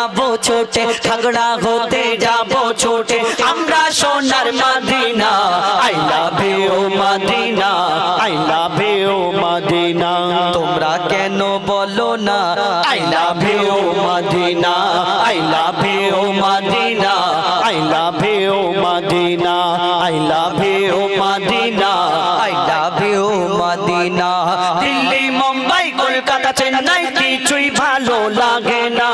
যাব ছোটে, ঝগড়া হতে যাব ছোটে। আমরা সোনার Medina, I love you Medina, I love you Medina. তোমরা কেন বলো না, I love you Medina, I love you Medina, I love you Medina, I love you Medina, I love you Medina. Delhi, Mumbai, Kolkata, Chennai, কিছুই ভালো লাগে না।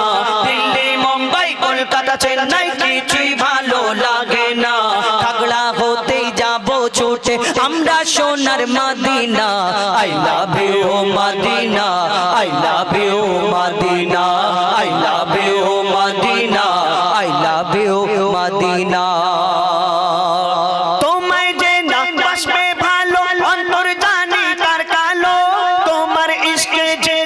কলকাতা চেন্নাই কিছুই ভালো লাগে না? ঝগড়া হতেই যাব ছুটে। আমরা সোনার Medina. I love you Medina. I love you Medina. I love you Medina. I love you Medina. তোমার ইশকে যে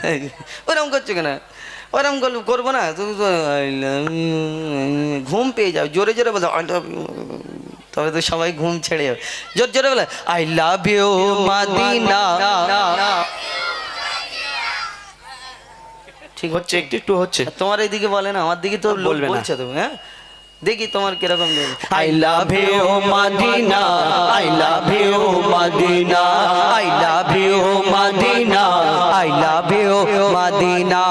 ওরকম করছ কেন? করলে করব না? তুমি ঘুম পেয়ে যাও জোরে জোরে বলো আই লাভ ইউ তবে তো সবাই ঘুম ছেড়ে যাবে। জোর জোরে বলে আই লাভ ইউ মাদিনা ঠিক হচ্ছে একটু একটু হচ্ছে। তোমার এইদিকে বলে না আমার দিকে তো বলবে। বলছে তুমি হ্যাঁ? দেখি তোমার কীরকম I love you Medina I love you Medina I love you Medina I love you Medina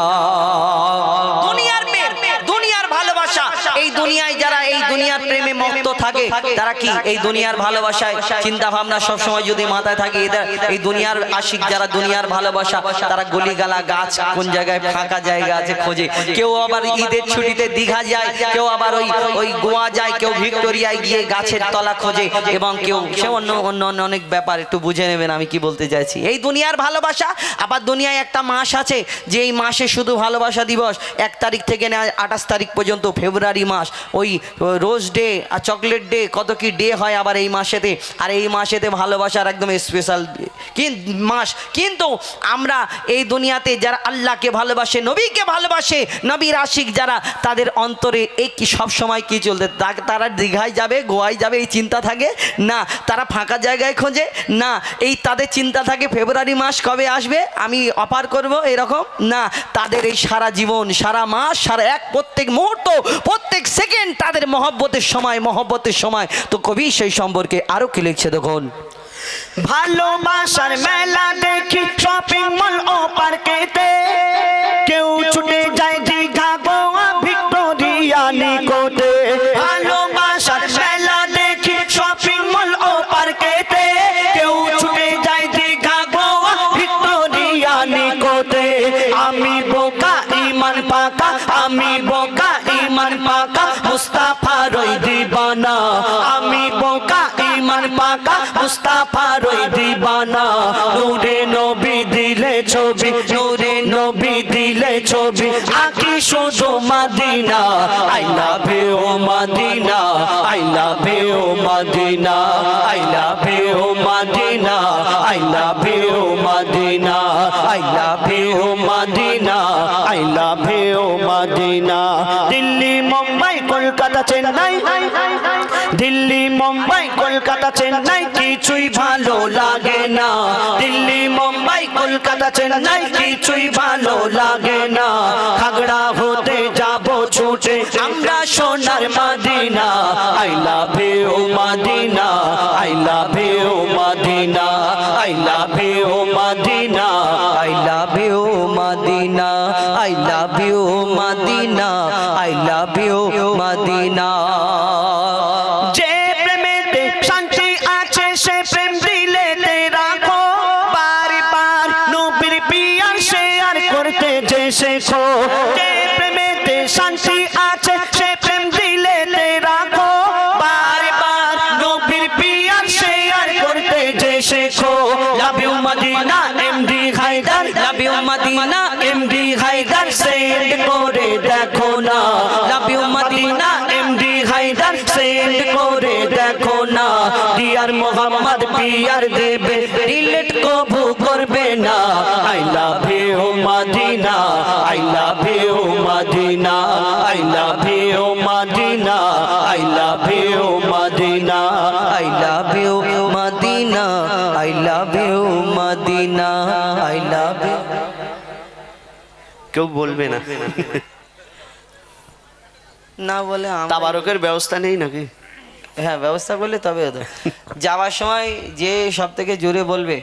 থাকে তারা কি? এই দুনিয়ার ভালোবাসায় চিন্তা ভাবনা সব সময় যদি মাথায় থাকে এদের এই দুনিয়ার আশিক যারা দুনিয়ার ভালোবাসা তারা গলিগালা গাছ কোন জায়গায় ফাঁকা জায়গা আছে খোঁজে। কেউ আবার ঈদের ছুটিতে দীঘা যায় কেউ আবার ওই ওই গোয়া যায় কেউ ভিক্টোরিয়ায় গিয়ে গাছের তলা খোঁজে এবং কেউ সে অন্য অন্য অন্য অনেক ব্যাপার একটু বুঝে নেবেন আমি কি বলতে চাইছি। এই দুনিয়ার ভালোবাসা আবার দুনিয়ায় একটা মাস আছে যে এই মাসে শুধু ভালোবাসা দিবস এক তারিখ থেকে না আঠাশ তারিখ পর্যন্ত ফেব্রুয়ারি মাস ওই রোজ ডে আর চকলেট ডে কত কি ডে হয় আবার এই মাসেতে? আর এই মাসেতে ভালোবাসার একদম স্পেশাল মাস। কিন্তু আমরা এই দুনিয়াতে যারা আল্লাহকে ভালোবাসে, নবীকে ভালোবাসে নবীর আশিক যারা, তাদের অন্তরে এই কি সব সময় কি চলতে? তারা দীঘায় যাবে, গোয়ায় যাবে, এই চিন্তা থাকে? না। তারা ফাঁকা জায়গায় খোঁজে? না। এই তাদের চিন্তা থাকে, ফেব্রুয়ারি মাস কবে আসবে? আমি অপার করব এরকম? না। তাদের এই সারা জীবন, সারা মাস, সারা এক প্রত্যেক মুহূর্ত, প্রত্যেক সেকেন্ড তাদের মহব্বতের সময়, মহব্বতের সময় তো কবি সেই সম্পর্কে আরও কি লিখছে দেখুন? ভালোবাসার মেলা দেখি শপিং মল ও পার্কেতে দিবানা। আমি বোকা ইমান পাকা, মুস্তাফা রই দিবানা। নূরে নবী দিলে ছবি, নূরে নবী দিলে ছবি। শুধু Medina, I love Medina, I love Medina, I love Medina, I love Medina, I love Medina, I love Medina. Delhi, Mumbai Kolkata, Chennai. Delhi, Mumbai, Kolkata, Chennai, কিছুই ভালো লাগে না। দিল্লি, মুম্বাই, কলকাতা, চেন্নাই, কিছুই ভালো লাগে না। খাগড়া হতে যাব ছুটে। সোনার Medina, I love you Medina, I love you Medina, I love you Medina, I love you Medina, I love Medina, I love Medina. না। ডিয়ার মোহাম্মদ পিয়ার দেবে ডিলেট কবু করবে না। I love you Medina. I love you Medina. I love you Medina. I love you Medina. I love you Medina. I love you Medina. I love you কেউ বলবে না। না বলে তাবারকের ব্যবস্থা নেই নাকি? হ্যাঁ ব্যবস্থা করলে তবে হতো। যাওয়ার সময় যে সব থেকে জোরে বলবে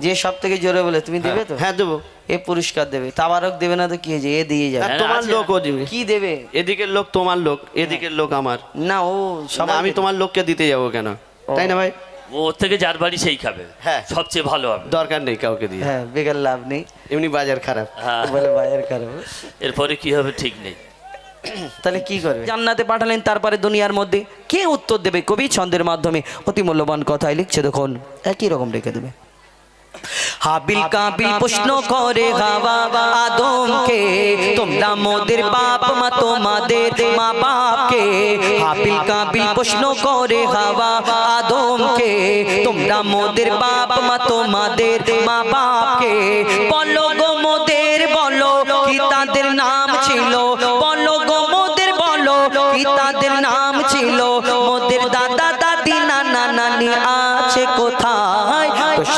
যে সব থেকে জোরে বলে তুমি দেবে তো? হ্যাঁ দেবো। এ পুরস্কার দেবে। তাবারক দেবে না তো কি হয়েছে? এ দিয়ে যাবে। আর লোক ও দিবে। কি দেবে? এদিকের লোক তোমার লোক এদিকের লোক আমার। না ও না, সবাই আমি তোমার লোককে দিতে যাব কেন? তাই না ভাই? ওর থেকে যার বাড়ি সেই খাবে। হ্যাঁ। সবচেয়ে ভালো হবে। দরকার নেই কাউকে দিয়ে। হ্যাঁ বেকার লাভ নেই। এমনি বাজার খারাপ। হ্যাঁ। বলে বাজার খারাপ। এরপরে কি হবে ঠিক নেই। তাহলে কি করবে জান্নাতে পাঠালেন তারপরে দুনিয়ার মধ্যে কে উত্তর দেবে কবি ছন্দের মাধ্যমে অতি মূল্যবান কথায় লিখছে দেখুন একই রকম রেখে দেবে হাবিল কাবিল প্রশ্ন করে হাওয়া আদমকে তোমরা মোদের বাপ মা তোমাদের মা বাপকে হাবিল কাবিল প্রশ্ন করে হাওয়া আদমকে তোমরা মোদের বাপ মা তোমাদের মা বাপকে বলো গো মোদের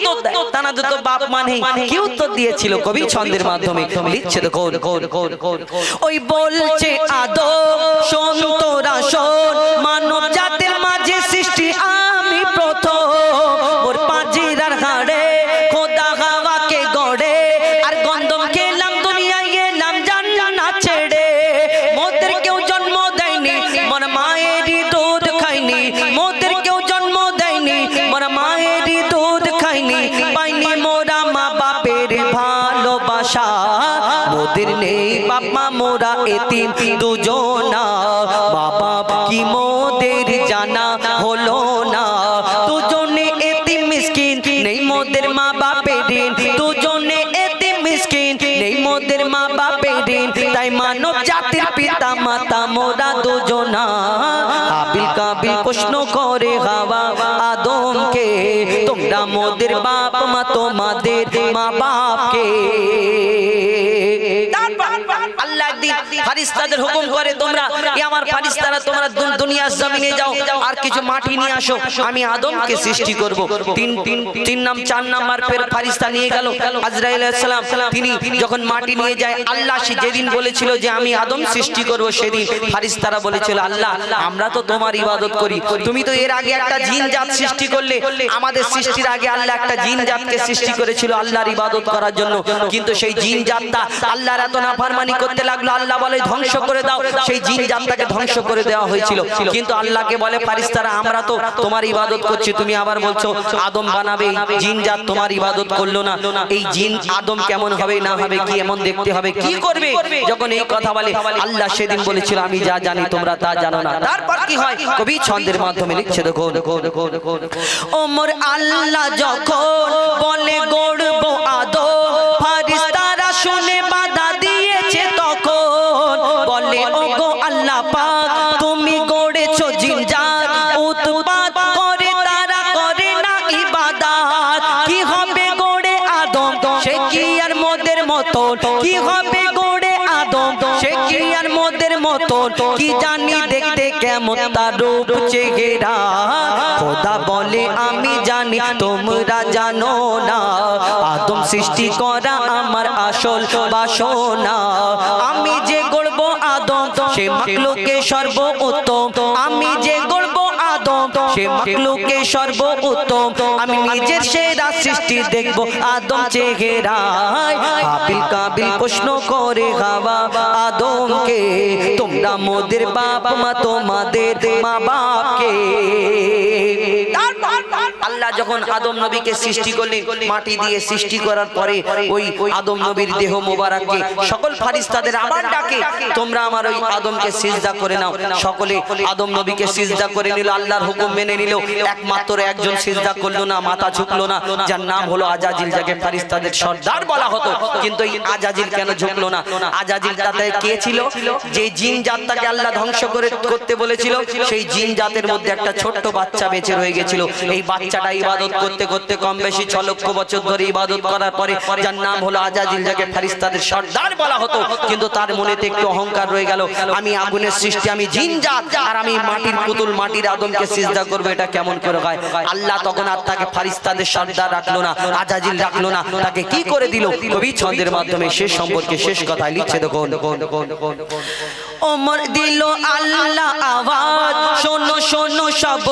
উত্তর দেয় তো বাপ মানে কি উত্তর দিয়েছিল কবি ছন্দের মাধ্যমে। লিখছে তো কোন? ওই বলছে আদম সন্তরা সন মানব মোদের নেই বাপ মা মোরা এতিম দুজনা। বাবা, কি মোদের জানা হলো না? দুজনে এতিম মিসকিন, নেই মোদের মা বাপের ঋণ। দুজনে এতিম মিসকিন, নেই মোদের মা বাপের ঋণ। তাই মানব জাতির পিতা মাতা মোরা দুজনা। আবিল কাবিল প্রশ্ন করে হাওয়া আদমকে, তোমরা মোদের বাপ মা, তোমাদের মা বাপকে ফারিস্তাদের হুকুম করে তোমরা এ আমার ফারিস্তারা তোমরা দুনিয়ার জমিনে যাও আর কিছু মাটি নিয়ে আসো আমি আদমকে সৃষ্টি করব। তিন তিন তিন নাম চার নাম্বার ফের ফারিস্তা নিয়ে গেল। আজরাইল আলাইহিস সালাম তিনি যখন মাটি নিয়ে যায় আল্লাহ সে যেদিন বলেছিল যে আমি আদম সৃষ্টি করব সেদিন ফারিস্তারা বলেছিল আল্লাহ আমরা তো তোমার ইবাদত করি। তুমি তো এর আগে একটা জিন জাত সৃষ্টি করলে আমাদের সৃষ্টির আগে আল্লাহ একটা জিন জাতকে সৃষ্টি করেছিল আল্লাহর ইবাদত করার জন্য। কিন্তু সেই জিন জাতটা আল্লাহর এত নাফরমানি করতে লাগল আল্লাহ বলে, ধ্বংস করে দাও। সেই জিন জাতটাকে ধ্বংস করে দেওয়া হয়েছিল। কিন্তু আল্লাহকে বলে, ফারিস্তারা, আমরা তো তোমার ইবাদত করছি। তুমি আবার বলছো, আদম বানাবে জিন জাত তোমার ইবাদত করল না। এই জিন আদম কেমন হবে, না হবে, কি এমন দেখতে হবে, কি করবে? যখন এই কথা বলে, আল্লাহ সেদিন বলেছিল, আমি যা জানি, তোমরা তা জানো না। তারপর কি হয়? কবি ছন্দের মাধ্যমে লিখছে দেখো ওমর আল্লাহ যখন বলে, গড়ব আদম ফারিস্তারা শুনে বাধা কি হবে গোড়ে আদম? সে কি আর মোদের মতন? কি জানি দেখতে কেমন তার রূপ চেহারা? খোদা বলে আমি জানি তোমরা জানো না। আদম সৃষ্টি করা আমার আসল বাসনা। আমি যে গড়ব আদম সে মাকলুকে সর্বোত্তম। আমি সে মাকলুকে সর্ব উত্তম আমি নিজের সেরা সৃষ্টি দেখব আদম চেহারায়। হাবিল কাবিল প্রশ্ন করে হাওয়া আদমকে তোমরা মোদের বাপ মা তোমাদের মা বাপকে আল্লাহ যখন আদম নবীকে সৃষ্টি করলেন মাটি দিয়ে সৃষ্টি করার পরে ওই আদম নবীর দেহ মোবারককে সকল ফারিস্তাদের আবার ডাকে তোমরা আমার ওই আদমকে সিজদা করে নাও। সকলে আদম নবীকে সিজদা করে নিল আল্লাহর হুকুম মেনে নিল একমাত্র একজন সিজদা করল না মাথা ঝুঁকলো না যার নাম হলো আজাজিল যাকে ফারিস্তাদের সর্দার বলা হতো। কিন্তু এই আজাজিল কেন ঝুঁকলো না? আজাজিল তাতে কে ছিল যে জিন জাতটাকে আল্লাহ ধ্বংস করে করতে বলেছিল সেই জিন জাতের মধ্যে একটা ছোট্ট বাচ্চা বেঁচে রয়ে গেছিল এই বাচ্চাটা ইবাদত করতে করতে কম বেশি ছ লক্ষ বছর ধরে ইবাদত করার পরে যার নাম হলো আজাজিল যাকে ফারিস্তাদের সর্দার বলা হতো কিন্তু তার মনেতে একটু অহংকার রয়ে গেল। আমি আগুনের সৃষ্টি আমি জিন জাত আর আমি মাটির পুতুল মাটির আদমকে সিজদা করব এটা কেমন করে হয়? আল্লাহ তখন আর তাকে ফারিস্তাদের সর্দার রাখল না আজাজিল রাখল না তাকে কি করে দিল? কবি ছন্দের মাধ্যমে শেষ সম্পর্কে শেষ কথা লিখছে দেখুন। ওমর দিল আল্লাহ আওয়াজ। শোনো শোনো সব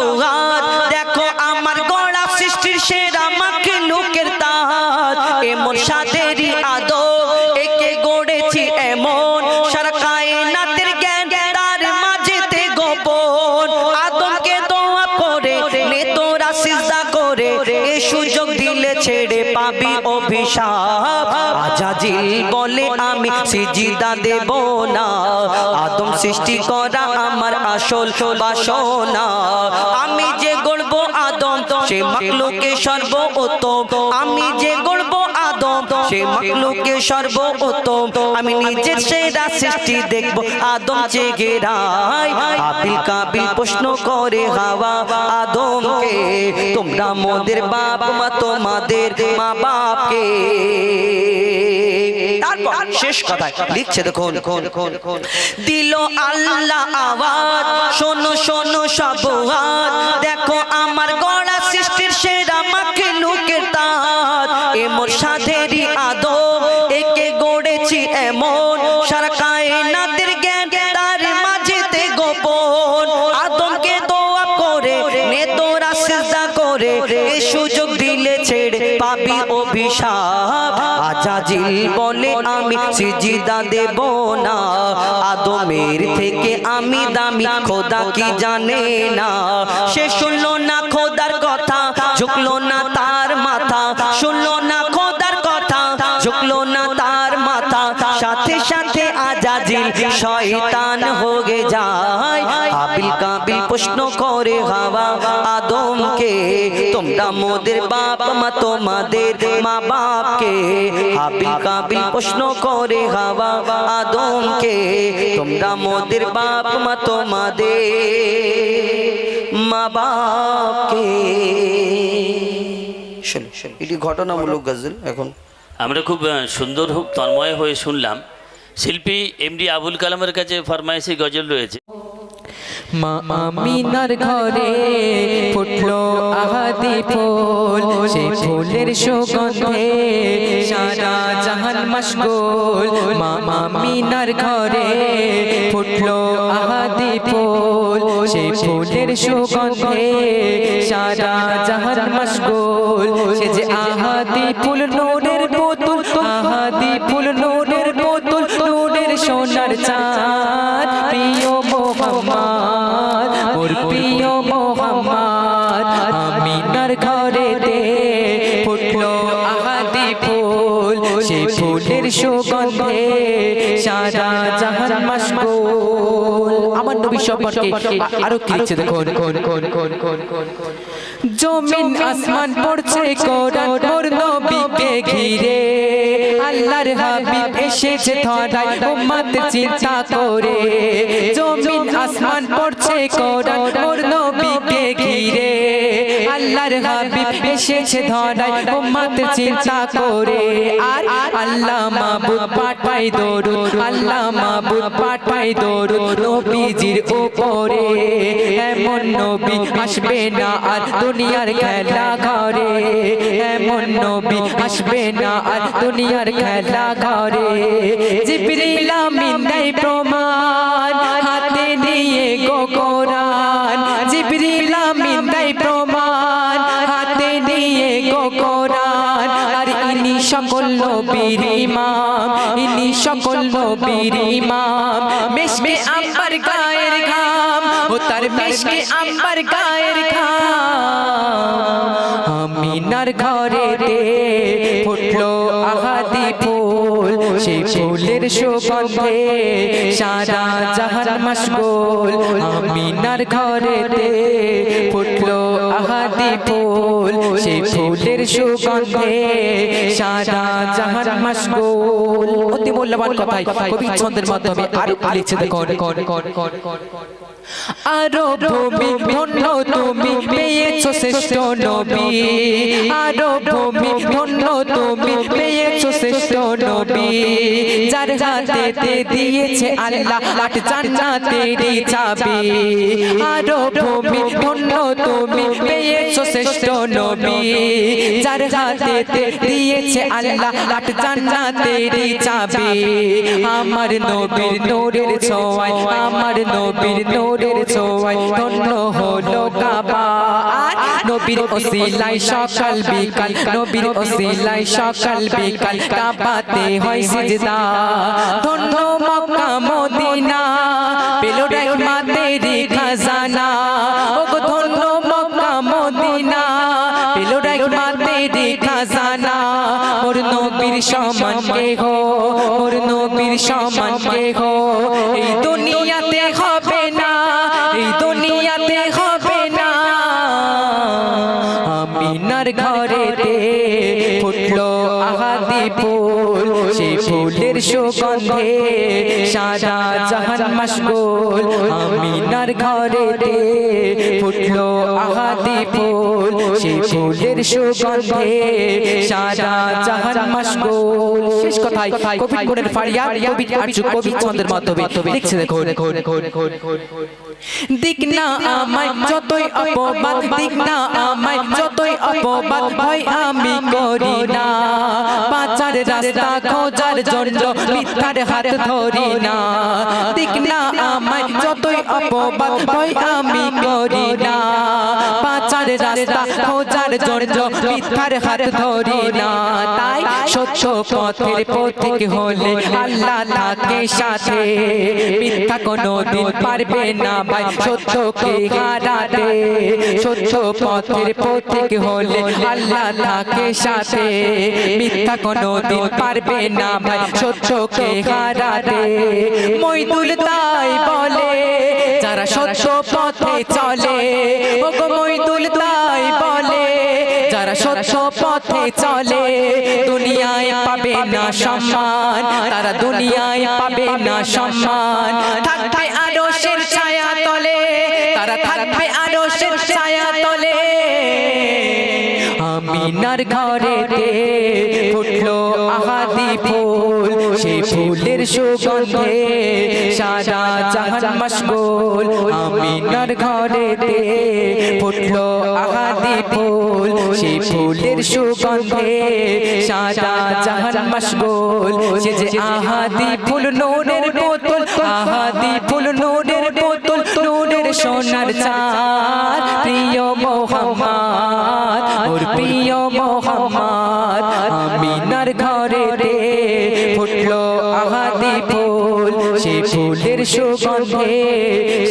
দেখো আমার গড়া সৃষ্টির সেরা মাকে লোকের তাহাত এমন সাদেরই আদো পাবি অভিশাপ। আজাজিল বলে আমি সিজিদা দেব না। আদম সৃষ্টি করা আমার আসল বাসনা। আমি যে গড়ব আদম, সে মাকলুকে সর্ব উত্তম আমি যে গড়ব আদম সে মাকলুকে সর্ব উত্তম আমি নিজের সেরা সৃষ্টি দেখব। আদম চেগেরাই আপিল কাবিল প্রশ্ন করে, হাওয়া আদমকে, তোমরা মোদের বাপ মা, তোমাদের মা বাপকে তারপর শেষ কথা লিখছে দেখুন। দিল আল্লাহ আওয়াজ শোনো শোনো সব দেখো আমার গড়া সৃষ্টির সেরা মাকে লুকের তাত এমন সাধেরই আদম একে গড়েছি এমন। সারা কায়নাতের জ্ঞান তার মাঝেতে গোপন। আদমকে দোয়া করে নে তোরা সিজদা করে এ সুযোগ দিলে ছেড়ে পাবি অভিশাপ। আজাজিল বলে আমি সিজিদা দেব না। আদমের থেকে আমি দামি, খোদা কি জানে না। সে শুনলো না খোদার কথা, ঝুঁকলো না তার মাথা। শুনলো না খোদার কথা, ঝুঁকলো না তার মাথা। সাথে সাথে আজাজিল শয়তান প্রশ্ন করে হাওয়া আদমকে তোমরা মোদের বাপ মা তোমাদের মা বাপকে হাবিল কাবিল প্রশ্ন করে হাওয়া আদমকে তোমরা মোদের বাপ মা তোমাদের মা বাপকে। শোনো এটি ঘটনামূলক গজল এখন। আমরা খুব সুন্দর খুব তন্ময় হয়ে শুনলাম। শিল্পী এমডি আবুল কালামের কাছে ফরমাইশি গজল রয়েছে। মা আমিনার ঘরে ফুটলো আহাদি ফুল সে ফুলের সুগন্ধে সারা জাহান মশগুল মা আমিনার ঘরে ফুটলো আহাদি ফুল সে ফুলের সুগন্ধে সারা জাহান মশগুল সে যে আহাদি ফুল নূরের মোহাম্মদ আমিনার ঘরে দে ফুটলো আহাদি ফুল। সে ফুলের সুগন্ধে সারা নবী সম্পর্কে আরও কি লিখছে দেখুন জমিন আসমান পড়ছে কোরআন মোর নবীকে ঘিরে। আল্লাহর হাবিব এসেছে ধরায় উম্মত চিন্তা করে। জমিন আসমান পড়ছে কোরআন মোর নবীকে ঘিরে। আল্লাহর হাবিব এসেছে ধরায় উম্মত চিন্তা করে। আর আল্লাহ মাবুদ পাঠাই দরুদ আল্লাহ মাবুদ পাঠাই দরুদ, নবীজির উপরে। এমন নবী আসবে না আর দুনিয়ার খেলা ঘরে। এমন নবী আসবে না আর দুনিয়ার খেলা ঘরে। জিবরিল আমিন দেয় প্রমাণ, হাতে নিয়ে গো কোরআন। জিবরিল আমিন দেয় প্রমাণ নবীর ইমাম ইনি সকল নবীর ইমাম মেশকে আম্বার গায়ের ঘাম, ও তার মেশকে আমার গায়ের ঘাম। আমিনার ঘরেতে সুগন্ধে সারা জাহান মশগুল, আমিনার ঘরেতে ফুটলো আহাদি ফুল। সেই ফুলের সুগন্ধে সারা জাহান মশগুল। অতি মূল্যবান কথাই কবি ছন্দের মাধ্যমে আরও লিখছে দেখুন। আরও ভূমি ধন্য তুমি, পেয়েছ শ্রেষ্ঠ নবী। আরও ভূমি ধন্য তুমি, পেয়েছ শ্রেষ্ঠ নবী। যার হাতেতে দিয়েছে আল্লাহ আট জান্নাতেরই চাবি। আরও ভূমি ধন্য তুমি পেয়েছ শ্রেষ্ঠ নবী। যার হাতেতে দিয়েছে আল্লাহ আট জান্নাতেরই চাবি। আমার নবীর নূরের ছোঁয়ায় আমার নবীর নূরের ছোঁয়ায় ধন্য হলো কাবা। নবীর ওসিলায় সকাল বিকাল নবীর ওসিলায় সকাল বিকাল কাবাতে হয় সিজদা ধন্য মক্কা মদিনা। পেল রহমাতেরই খাজানা। সুগন্ধে সারা জাহান মশগুল আমিনার ঘরেতে ফুটলো ফুল ফুলের সুগন্ধে সারা জাহান মশগুল। শেষ কথায় কবি কোণের ফারিয়াদ কবি আরজু কবি ছন্দের মাধ্যমে। লিখছে দেখো দিক না আমায়, যতই অপবাদ, দিক না আমায়, যতই অপবাদ, ভয় আমি করি না। পাচার রাস্তা খোঁজার জন্য মিথ্যার হাত ধরি না। দিক না আমায়, যতই অপবাদ, ভয় আমি করি না। পাচার রাস্তা খোঁজার জন্য মিথ্যার হাত ধরি না। তাই সত্য পথের পথিক হলে আল্লাহ থাকে সাথে। মিথ্যা কোনো দিন পারবে না ভাই। সত্যকে হারাতে সত্য পথের পথিক হলে আল্লাহ থাকে সাথে। মিথ্যা কোনো দিন পারবে না ভাই। সত্যকে হারাতে মইদুল তাই বলে। যারা সত্য পথে চলে ও গো মইদুল তাই বলে যারা সত্য পথে চলে, দুনিয়ায় পাবে না সম্মান, তারা দুনিয়ায় পাবে না সম্মান। থাকবে আরও ছায়া তলে তারা থাকবে আরও শের ছায়া তলে আমিনার ঘরেতে ফুটলো আহাদি ফুল সেই ফুলের সুগন্ধে সারা জাহান মশগুল। আমিনার ঘরেতে ফুটলো আহাদি ফুল সেই ফুলের সুগন্ধে সারা জাহান মশগুল। সে যে আহাদি ফুল নূরের বোতল, আহাদি ফুল নূরের সোনার চাঁদ, প্রিয় মোহাম্মদ, ওর প্রিয় মোহাম্মদ, আমিনার ঘরে রে ফুটলো আহাদি ফুল, সে ফুলের সুগন্ধে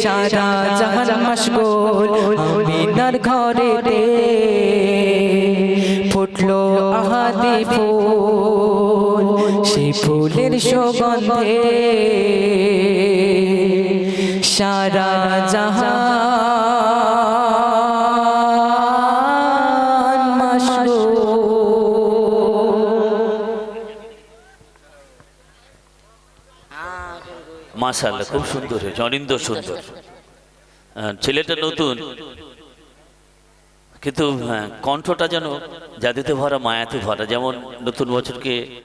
সারা জাহান মশগুল, আমিনার ঘরে রে ফুটলো আহাদি ফুল, সে ফুলের সুগন্ধে সারা জাহান মাশাল্লাহ খুব সুন্দর হয়েছে অনিন্দ সুন্দর। ছেলেটা নতুন। কিন্তু হ্যাঁ, কণ্ঠটা যেন জাদুতে ভরা মায়াতে ভরা যেমন নতুন বছরকে